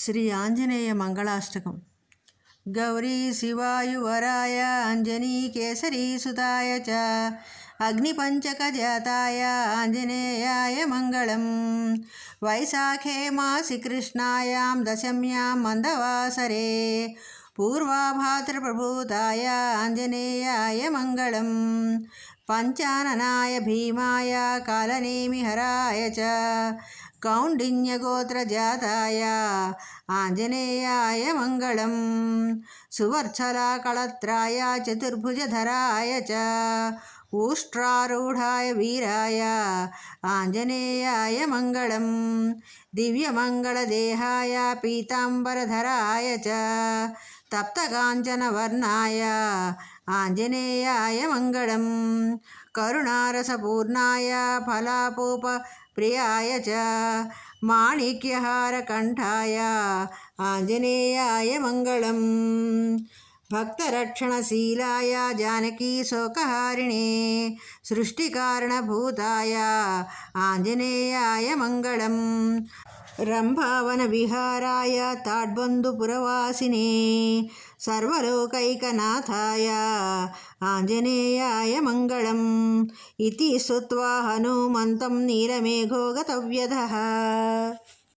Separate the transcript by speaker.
Speaker 1: శ్రీ ఆంజనేయ మంగళాష్టకం. గౌరీ శివాయువరాయ అంజనీ కేసరీ సుతాయ చ అగ్నిపంచకజాతాయ ఆంజనేయాయ మంగళం. వైశాఖే మాసి కృష్ణాయాం దశమ్యాం మందవాసరే పూర్వాభాద్రప్రభూతాయ ఆంజనేయాయ మంగళం. పంచాననాయ భీమాయ కాలనేమిహరాయ చ. కౌండిన్యగోత్రజాతాయ ఆంజనేయాయ మంగళం. సువర్చలాకళత్రాయ చతుర్భుజధరాయ చ. ఊష్ట్రారూఢాయ వీరాయ ఆంజనేయాయ మంగళం. దివ్యమంగళదేహాయ పీతాంబరధరాయ చ. తప్తకాంచనవర్ణాయ ఆంజనేయాయ మంగళం. కరుణారసపూర్ణాయ ఫలాపూప ప్రియాయ చ. మాణిక్యహారకంఠాయ ఆంజనేయాయ మంగళం. భక్తరక్షణశీలాయ జానకీ శోకహారిణే సృష్టికారణభూతాయ ఆంజనేయాయ మంగళం. రంభావన విహారాయ తాడ్బంధుపురవాసినే సర్వలోకైకనాథాయ ఆంజనేయాయ మంగళం. ఇది శ్రుత్వా హనుమంతం నీలమేఘోగతవ్యధ